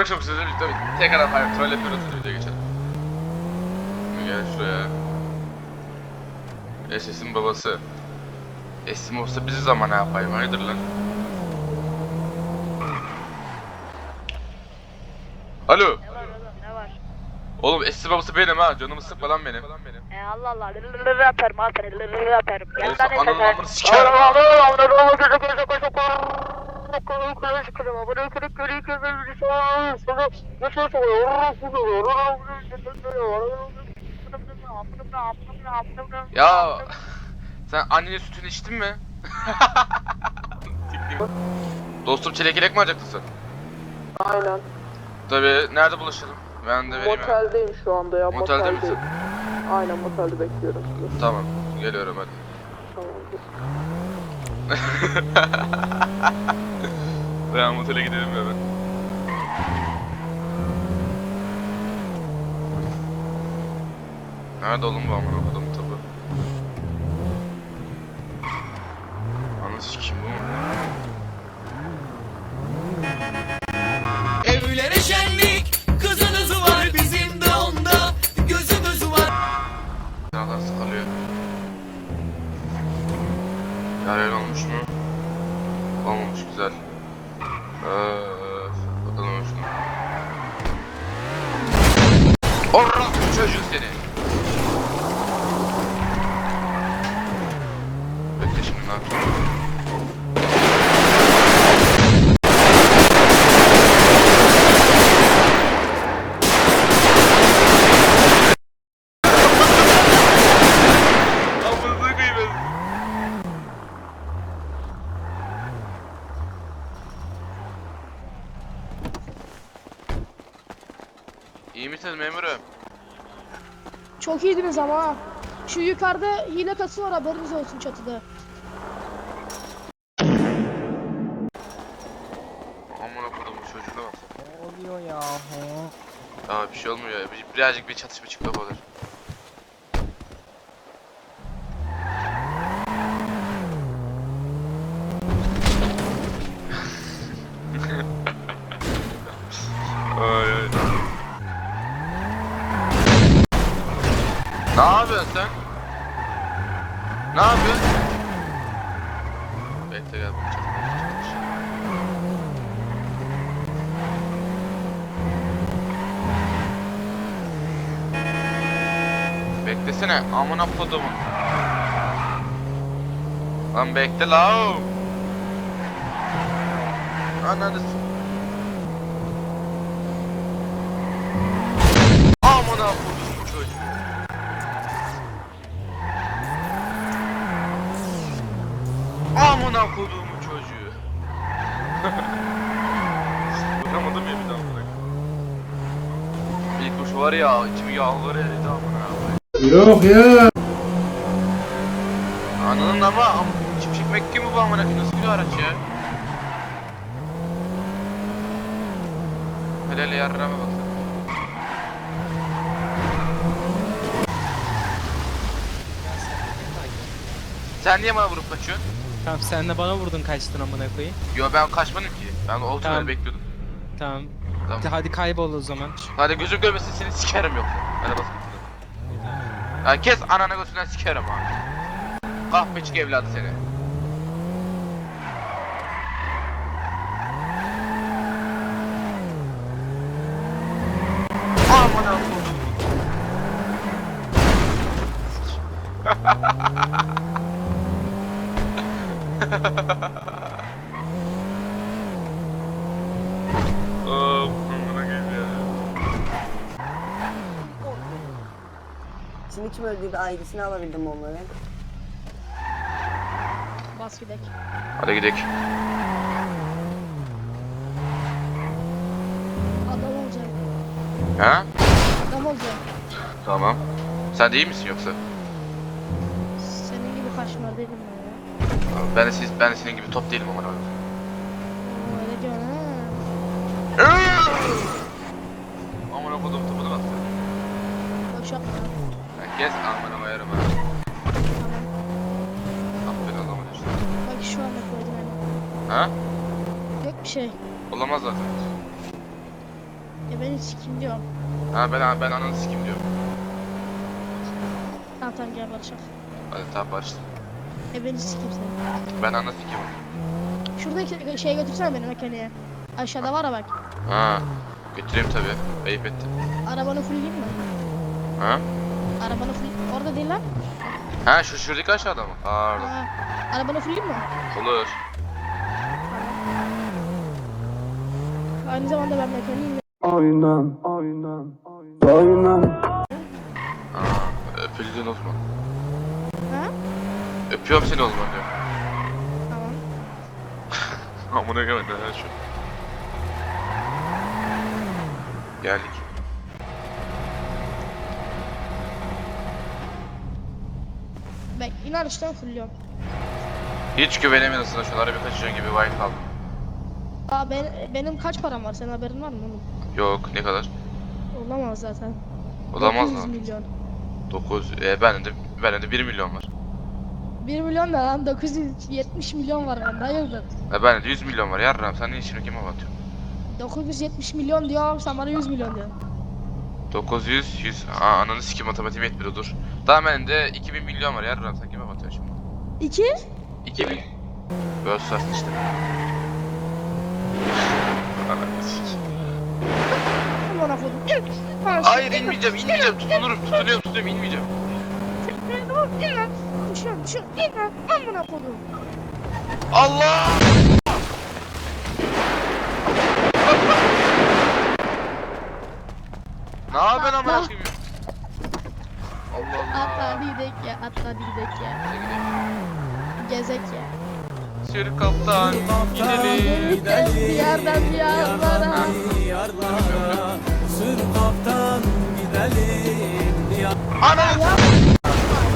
Sonra çok bir tabii tekrar hayır troll yapıyoruz videoya geçelim. Gel şuraya. Eses'in babası. Esim olsa bizi zaman ne yapayım hayırdır lan? Alo. Ne var oğlum ne var? Oğlum Esim babası benim ha canımı sıkma lan benim. E Allah Allah lırırırı yaparım al seni lırırırı yaparım. Gel lan ananı esene. amını sikerim. Ya sen annenin sütünü içtin mi? Dostum çilek ilek mi alacaktın sen? Aynen. Tabii nerede buluşalım? Ben de vereyim. Moteldeyim şu anda ya. Motelde misin? Aynen motelde bekliyorum sizi. Tamam geliyorum hadi. Tamamdır. Ben motele gidelim hemen. Nerede oğlum bu amına İyi misiniz memurum? Çok iyiydiniz ama ha. Şu yukarıda hile kası var haberiniz olsun çatıda. Amına kodum bu çocuğuna bak. Ne oluyor ya? Aa bir şey olmuyor ya. Bir- Birazcık bir çatışma çıktı o kadar. ay ay. Ne yapıyorsun sen? Ne yapıyorsun? Bekle gel bu çatışma. Beklesene amına kodumun. Lan bekle la. Ananı Amına kodumun çocuğu. Amına kodumun çocuğu. Vuramadım ya bir daha bırak. İlk kuş var ya içimi yağları eridi amına. Yok ya. Ananın ama am çiftçik Mekke mi bu amına koyayım nasıl bir araç ya? Hele hele yarrama bak. Sen niye bana vurup kaçıyorsun? Tamam sen de bana vurdun kaçtın amına koyayım. Yo ben kaçmadım ki. Ben o Tamam. bekliyordum. Tamam. Tamam. Hadi kaybol o zaman. Hadi gözüm görmesin seni sikerim yoksa. Hadi bas. Ya kes anana gözünden sikerim ha. Kahpeçik evladı seni. Aman Allah'ım. Of, amına koyayım ya. Şimdi kim öldüğü bir ailesini alabildim onları. Bas gidek. Hadi gidelim. Adam olacak. Ha? Adam olacak. Tamam. Sen değil misin yoksa? Senin gibi kaşmar değilim ben ya. Ben de siz ben de senin gibi top değilim amına koyayım. Öyle diyorsun ha. Amına kodum topunu bak. Boş yapma. Ben kes amına koyarım ha. Aferin zaman işte. Bak şu anda koydum hemen. Ha? Yok bir şey. Olamaz zaten. E beni sikim diyorum. Ha ben ben ananı sikim diyorum. Tamam tamam gel barışalım. Hadi tamam başla. E beni sikim seni. Ben ananı sikim. Şuradaki şeye götürsene beni mekaniğe. Aşağıda var ya bak. Ha. Götüreyim tabi. Ayıp ettim. Arabanı fullleyeyim mi? Ha? Arabanı full... Orada değil lan. Ha şu şuradaki aşağıda mı? Pardon. Ha. Arabanı fullleyeyim mi? Olur. Aynı zamanda ben mekaniğim. Aynen, aynen, aynen. Aa, öpüldün o zaman. Ha? Öpüyorum seni o zaman diyor. Tamam. Amına koyayım ne şu. Geldik. Bek inan işte fullliyorum. Hiç güvenemiyorsun aslında şunlara bir kaçacağın gibi vay kaldım. Aa ben, benim kaç param var? Senin haberin var mı oğlum? Yok ne kadar? Olamaz zaten. Olamaz 900 mı? milyon. 9 e bende de bende de 1 milyon var. 1 milyon ne lan? 970 milyon var bende. Hayırdır? E bende de 100 milyon var yarram sen ne işini kime batıyorsun? 970 milyon diyor. Sen bana 100 milyon diyorsun. 900 100 Aa ananı sikim matematiğim yetmiyor dur. Daha bende 2000 milyon var yarram sen kime batıyorsun şimdi? 2? 2000. Bölsarsın işte. Ananı sikeyim. Bana kodum. Hayır inmeyeceğim inmeyeceğim tutunurum tutunuyorum tutunuyorum inmeyeceğim. İn lan. Düşün düşün. İn lan. Amına kodum. Allah! Yapıyorsun amına koyayım? Allah Atla Allah. hadi gidelim ya. Atla hadi ya. Gezek ya. Sür kaptan gidelim. Gidelim. Bir yerden bir yerlere. Diyarlara Sür kaptan gidelim diyar Ananı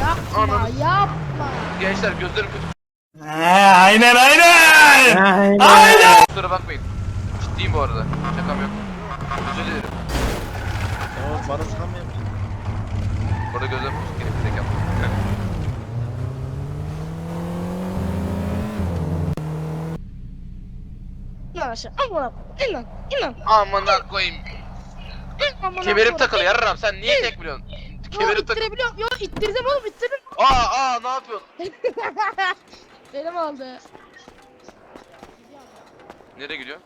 Yapma Ananı- yapma. Gençler gözlerim kötü. Aynen aynen Kusura bakmayın. Ciddiyim bu arada. Şakam yok. Sıkan mı yaptın? Orada gözlerim kötü. Gelip bir tek yaptım. İn lan aşağı. Amına kodum. İn lan. İn lan. Amına koyayım. Kemerim kodum. takılı yarram sen niye tek biliyorsun? Yo Kemerim takılı. ittirebiliyorum. Yo ittirdim oğlum ittirdim. Aa aa ne yapıyorsun? Benim aldı. Nereye gidiyor?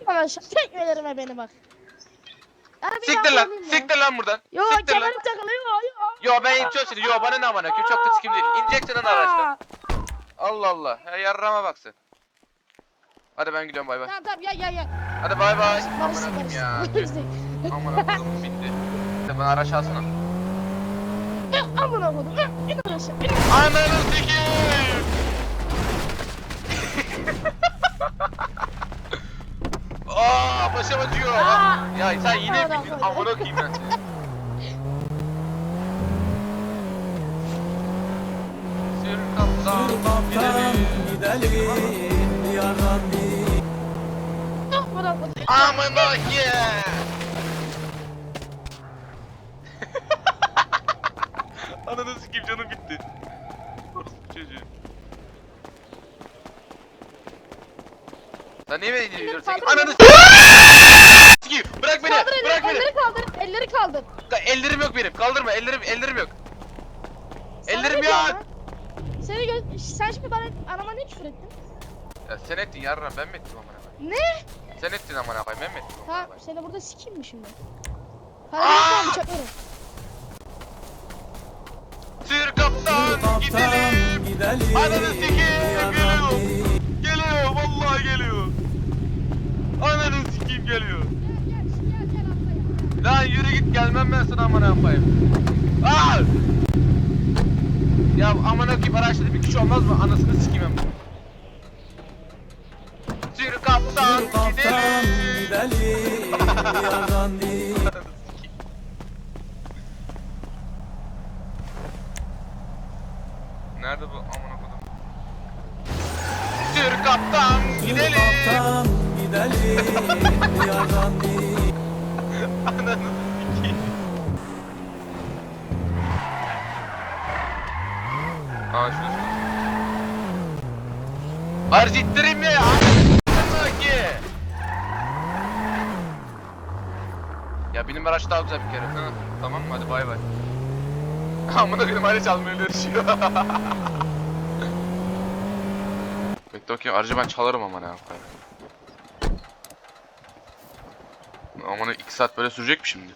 İn lan aşağı. Tekmelerime beni bak. Abi Siktir lan. Siktir lan buradan. Yo Siktir lan. kemerim takılı yo yo. Yo ben itiyorum seni. Yo bana ne amına koyayım çok da sikim değil. İneceksin lan araçtan. Allah Allah. Ya yarrama baksın. Hadi ben gidiyorum bay bay. Tamam tamam gel gel gel. Hadi bay bay. Amına Barış koyayım barış. ya. Amına koyayım bindi. Sen bana araç alsana. Amına kodum. İn aşağı. İn. Ananı sikeyim. Aa başım acıyor. Aa! Ya sen yine Amına bindin. koydum. Amına koyayım ben. Sür kaptan Sür kaptan gidelim. gidelim diyar Amına kodum. Amına yeah. Ananı sikeyim canım bitti. Çocuğu. Sen niye beni dinliyorsun? kaldır Ananı sikeyim. Bırak beni. Kaldır Bırak elleri, beni. elleri kaldır. Elleri kaldır. Ellerim yok benim. Kaldırma. Ellerim ellerim yok. Sana Ellerim ne diyorum yok. lan? Seni gö- sen şimdi bana anama ne küfür ettin? Ya sen ettin yarram ben mi ettim amına koyayım? Ne? Sen ettin amına koyayım ben mi ettim amına Ha koyayım? seni burada sikeyim mi şimdi? Hadi bir bıçaklarım. Sür kaptan Kaptan gidelim. gidelim Ananı sikeyim geliyor. Lan yürü git gelmem ben sana amına koyayım. Aa! Ya amına koyayım araçta bir kişi olmaz mı? Anasını sikeyim hem. Sür kaptan gidelim. Ananı sikeyim. Nerede bu Hayır zittireyim ya. Ya benim araç daha güzel bir kere. Hı, tamam mı? Hadi bay bay. Amına koyayım araç almaya çalışıyor. Bekle bakayım aracı ben çalarım ama ne yapayım. Aman 2 saat böyle sürecek mi şimdi?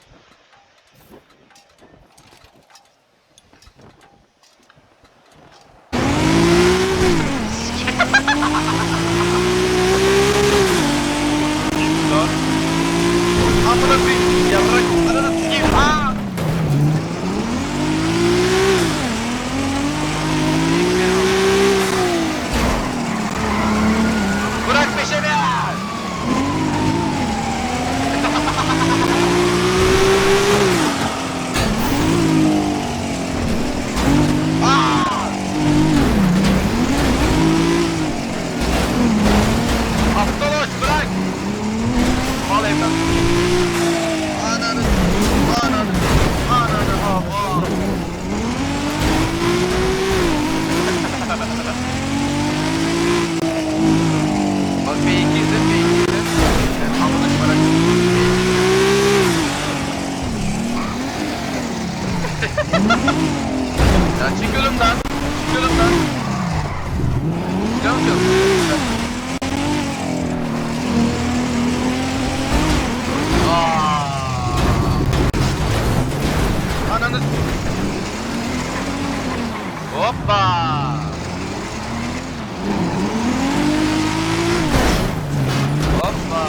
Amına koyayım yarrak ananı sikeyim. Aa! Bırak peşimi! Aa! Aptal ol, bırak! Al evlat. Ananı, ananı, ananı, Allah. Bak B2 izle, B2 izle. Sen amına bırak. ya çık yolumdan, çık yolumdan. Çıkıyor musun? Aa! Ananı Hoppa! Hoppa!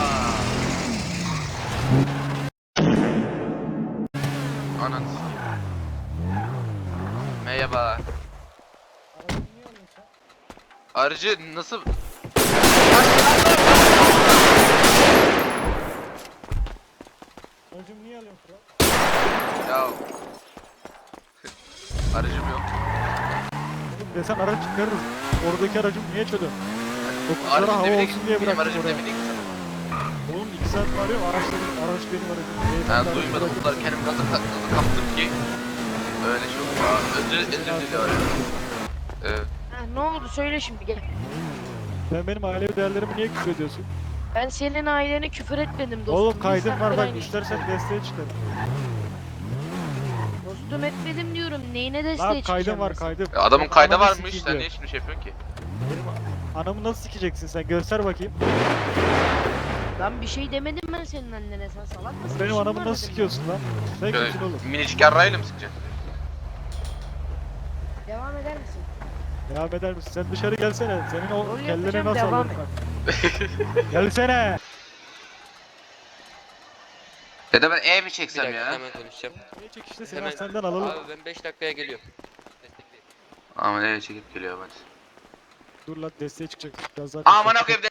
Ananı. Merhaba. Aracı nasıl... Hocam niye alıyorsun kral? Ya... Aracım yok. Oğlum desen araç çıkarırız. Oradaki aracım niye çalıyorsun? Dokuzlara hava olsun diye bıraktım aracım oraya. Oğlum 2 saat var ya araç, benim- araç benim aracım. Ben duymadım kendimi nasıl nasıl kaptım ki öyle şey oldu. Özür özür diliyorum. Evet. Ha, ne oldu söyle şimdi gel. Sen benim ailevi değerlerimi niye küfür ediyorsun? Ben senin ailene küfür etmedim dostum. Oğlum kaydım İnsan var bak istersen desteğe çıkarım. Dostum etmedim diyorum. Neyine Lan desteğe kaydım var kaydım. Ya Adamın kaydı anamı varmış. sikeyim Sen diyor. niye şimdi şey yapıyorsun ki? Anamı nasıl sikeceksin sen göster bakayım. Ben bir şey demedim ben senin annene sen salak mısın? Benim İşim anamı nasıl sikiyorsun lan? Sen Şöyle kimsin oğlum? minicik yarrayla mı sıkacaksın? Devam eder misin? Devam eder misin? Sen dışarı gelsene. Senin o Rol kellene yapacağım, nasıl devam alırım bak. Gelsene. Dede ben ev mi çeksem ya? hemen konuşacağım. Ne çek işte Hemen- senden alalım. Abi ben 5 dakikaya geliyorum. Aman ev çekip geliyor hadi. Dur lan desteğe çıkacak. Biraz daha Aman okuyayım